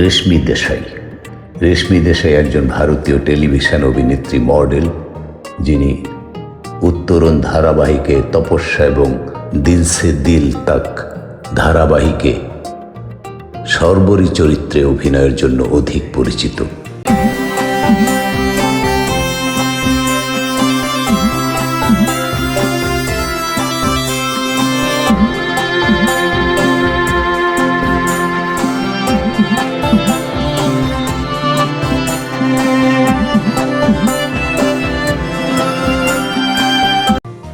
রেশমি দেশাই। রেশমি দেশাই একজন ভারতীয় টেলিভিশন অভিনেত্রী, মডেল, যিনি উত্তরণ ধারাবাহিকে তপস্যা এবং দিলসে দিল তাক ধারাবাহিকে সর্বরী চরিত্রে অভিনয়ের জন্য অধিক পরিচিত।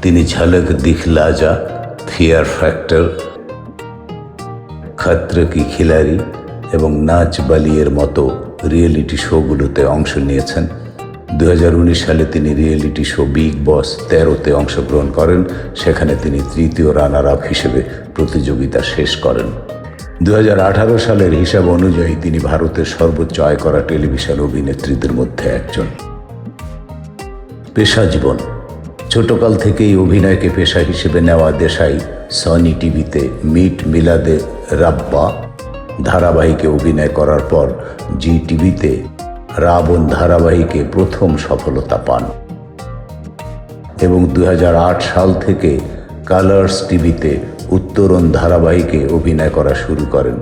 তিনি ঝলক দিখলা যা ফিয়ার ফ্যাক্টর, খত্র কি খিলাড়ি এবং নাচ বালিয়ের মতো রিয়েলিটি শোগুলোতে অংশ নিয়েছেন। দু হাজার উনিশ সালে তিনি রিয়েলিটি শো বিগ বস তেরোতে অংশগ্রহণ করেন, সেখানে তিনি তৃতীয় রানার আপ হিসেবে প্রতিযোগিতা শেষ করেন। দু হাজার আঠারো সালের হিসাব অনুযায়ী তিনি ভারতের সর্বোচ্চ আয় করা টেলিভিশন অভিনেত্রীদের মধ্যে একজন। পেশা জীবন। ছোটকাল থেকেই অভিনয়কে পেশা হিসেবে নেওয়া দেশাই সনি টিভিতে মিট মিলাদে রাব্বা ধারাবাহিকে অভিনয় করার পর জি টিভিতে রাবণ ধারাবাহিকে প্রথম সফলতা পান। এবং দু হাজার আট সাল থেকে কালার্স টিভিতে উত্তরণ ধারাবাহিকে অভিনয় করা শুরু করেন।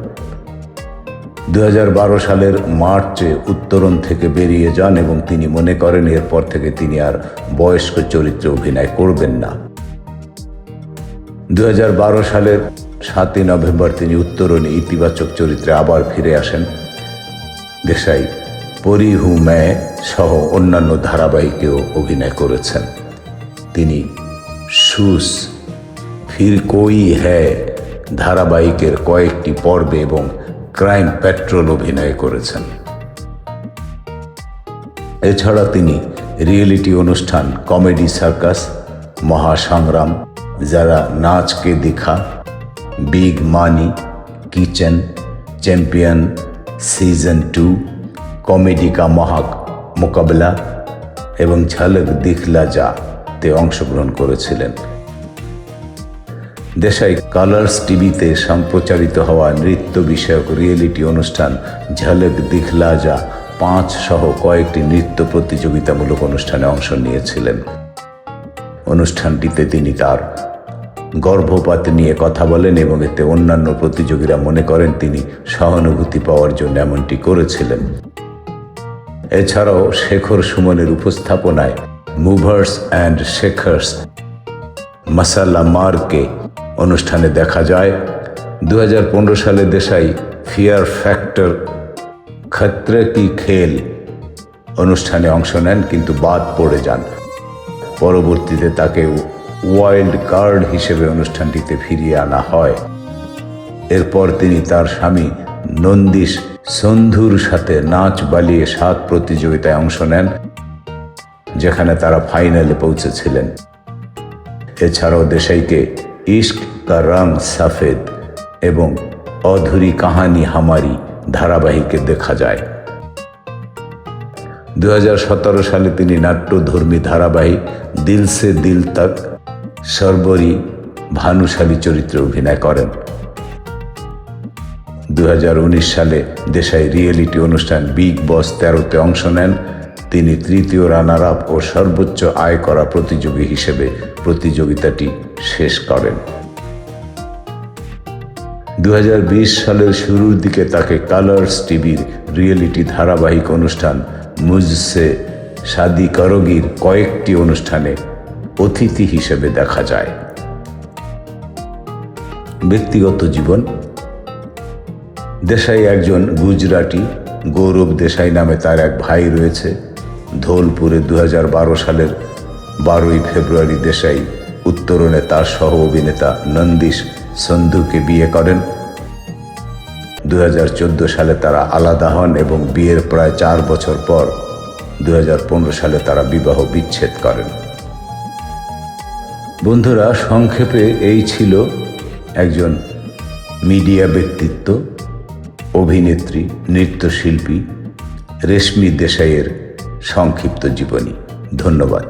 দু হাজার বারো সালের মার্চে উত্তরণ থেকে বেরিয়ে যান এবং তিনি মনে করেন এরপর থেকে তিনি আর বয়স্ক চরিত্রে অভিনয় করবেন না। দু হাজার বারো সালের সাতই নভেম্বর তিনি উত্তরণে ইতিবাচক চরিত্রে আবার ফিরে আসেন। দেশাই পরিহু ম্যায় সহ অন্যান্য ধারাবাহিকেও অভিনয় করেছেন। তিনি সুস ফির কই হ্যায় ধারাবাহিকের কয়েকটি পর্বে এবং ক্রাইম পেট্রোল অভিনয় করেছেন। এছাড়া তিনি রিয়েলিটি অনুষ্ঠান কমেডি সার্কাস, মহাসংগ্রাম, যারা নাচকে দেখা, big money, kitchen, champion, season two, comedy কা মহাক মোকাবেলা এবং ঝলক দিখলা যা তে অংশগ্রহণ করেছিলেন। দেশাই কালার্স টিভিতে সম্প্রচারিত হওয়া নৃত্য বিষয়ক রিয়েলিটি অনুষ্ঠান ঝলক দিখলা যা পাঁচ সহ কয়েকটি নৃত্য প্রতিযোগিতামূলক অনুষ্ঠানে অংশ নিয়েছিলেন। অনুষ্ঠানটিতে তিনি তার গর্ভপাত নিয়ে কথা বলেন এবং এতে অন্যান্য প্রতিযোগীরা মনে করেন তিনি সহানুভূতি পাওয়ার জন্য এমনটি করেছিলেন। এছাড়াও শেখর সুমনের উপস্থাপনায় মুভার্স অ্যান্ড শেখার্স মাসাল্লা মারকে অনুষ্ঠানে দেখা যায় দু হাজার পনেরো সালে দেশাই ফিয়ার ফ্যাক্টর খত্রে কি খেল অনুষ্ঠানে অংশ নেন, কিন্তু বাদ পড়ে যান। পরবর্তীতে তাকে ওয়াইল্ড কার্ড হিসেবে অনুষ্ঠানটিতে ফিরিয়ে আনা হয়। এরপর তিনি তার স্বামী নন্দিস সন্ধুর সাথে নাচ বালিয়ে সাত প্রতিযোগিতায় অংশ নেন, যেখানে তারা ফাইনালে পৌঁছেছিলেন। এছাড়াও দেশাইকে ইশক কা রং সফেদ এবং অধুরি কাহানি হামারি ধারাবাহিকে দেখা যায়। দু সালে তিনি নাট্যধর্মী ধারাবাহিক দিল সে দিল তক সর্বরী ভানুশালী চরিত্রে অভিনয় করেন। দু হাজার উনিশ সালে দেশাই রিয়েলিটি অনুষ্ঠান বিগ বস তেরোতে অংশ নেন। তিনি তৃতীয় রানার আপ ও সর্বোচ্চ আয় করা প্রতিযোগী হিসেবে প্রতিযোগিতাটি শেষ করেন। দু হাজার বিশ সালের শুরুর দিকে তাকে কালার্স টিভির রিয়েলিটি ধারাবাহিক অনুষ্ঠান মুজসে শাদি করগির কয়েকটি অনুষ্ঠানে অতিথি হিসেবে দেখা যায়। ব্যক্তিগত জীবন, দেশাই একজন গুজরাটি গৌরব দেশাই নামে তার এক ভাই রয়েছে। ধোলপুরে দু হাজার বারো সালের বারোই ফেব্রুয়ারি দেশাই উত্তরণে তার সহ অভিনেতা নন্দিস সন্ধুকে বিয়ে করেন। দু হাজার চোদ্দ সালে তারা আলাদা হন এবং বিয়ের প্রায় চার বছর পর দু হাজার পনেরো সালে তারা বিবাহ বিচ্ছেদ করেন। বন্ধুরা, সংক্ষেপে এই ছিল একজন মিডিয়া ব্যক্তিত্ব, অভিনেত্রী, নৃত্যশিল্পী রেশমি দেশাইয়ের সংক্ষিপ্ত জীবনী। ধন্যবাদ।